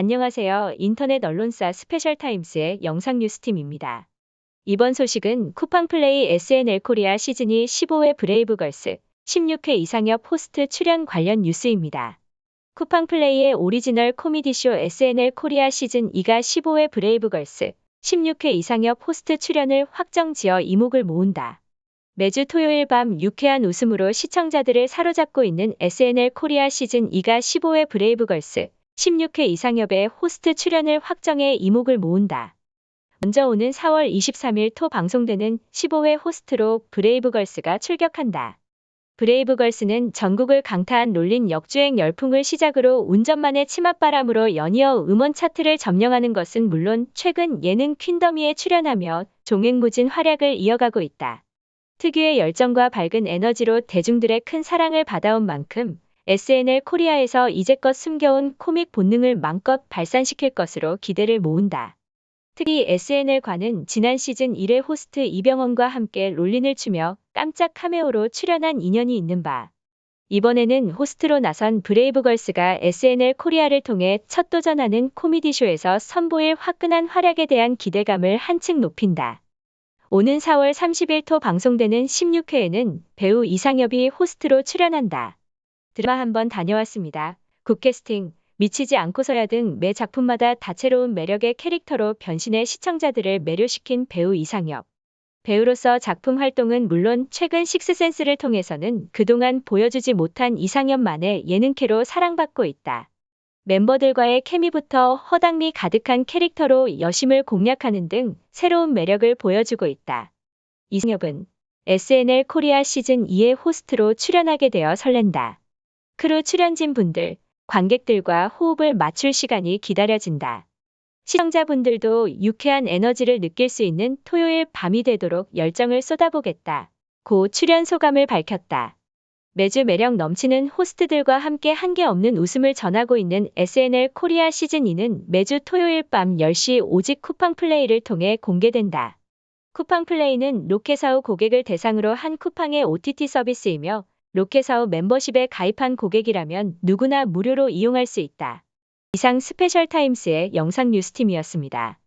안녕하세요. 인터넷 언론사 스페셜타임스의 영상 뉴스팀입니다. 이번 소식은 쿠팡플레이 SNL 코리아 시즌이 15회 브레이브걸스 16회 이상엽 호스트 출연 관련 뉴스입니다. 쿠팡플레이의 오리지널 코미디쇼 SNL 코리아 시즌 2가 15회 브레이브걸스 16회 이상엽 호스트 출연을 확정 지어 이목을 모은다. 매주 토요일 밤 유쾌한 웃음으로 시청자들을 사로잡고 있는 SNL 코리아 시즌 2가 15회 브레이브걸스 16회 이상엽의 호스트 출연을 확정해 이목을 모은다. 먼저 오는 4월 23일 토 방송되는 15회 호스트로 브레이브걸스가 출격한다. 브레이브걸스는 전국을 강타한 롤린 역주행 열풍을 시작으로 운전만의 치맛바람으로 연이어 음원 차트를 점령하는 것은 물론 최근 예능 퀸더미에 출연하며 종횡무진 활약을 이어가고 있다. 특유의 열정과 밝은 에너지로 대중들의 큰 사랑을 받아온 만큼 SNL 코리아에서 이제껏 숨겨온 코믹 본능을 마음껏 발산시킬 것으로 기대를 모은다. 특히 SNL과는 지난 시즌 1회 호스트 이병헌과 함께 롤린을 추며 깜짝 카메오로 출연한 인연이 있는 바. 이번에는 호스트로 나선 브레이브걸스가 SNL 코리아를 통해 첫 도전하는 코미디쇼에서 선보일 화끈한 활약에 대한 기대감을 한층 높인다. 오는 4월 30일 토 방송되는 16회에는 배우 이상엽이 호스트로 출연한다. 드라마 한번 다녀왔습니다. 굿캐스팅, 미치지 않고서야 등 매 작품마다 다채로운 매력의 캐릭터로 변신해 시청자들을 매료시킨 배우 이상엽. 배우로서 작품 활동은 물론 최근 식스센스를 통해서는 그동안 보여주지 못한 이상엽만의 예능캐로 사랑받고 있다. 멤버들과의 케미부터 허당미 가득한 캐릭터로 여심을 공략하는 등 새로운 매력을 보여주고 있다. 이상엽은 SNL 코리아 시즌 2의 호스트로 출연하게 되어 설렌다. 크루 출연진 분들, 관객들과 호흡을 맞출 시간이 기다려진다. 시청자분들도 유쾌한 에너지를 느낄 수 있는 토요일 밤이 되도록 열정을 쏟아보겠다. 고 출연 소감을 밝혔다. 매주 매력 넘치는 호스트들과 함께 한계 없는 웃음을 전하고 있는 SNL 코리아 시즌 2는 매주 토요일 밤 10시 오직 쿠팡 플레이를 통해 공개된다. 쿠팡 플레이는 로켓사우 고객을 대상으로 한 쿠팡의 OTT 서비스이며 로켓사우 멤버십에 가입한 고객이라면 누구나 무료로 이용할 수 있다. 이상 스페셜타임스의 영상 뉴스팀이었습니다.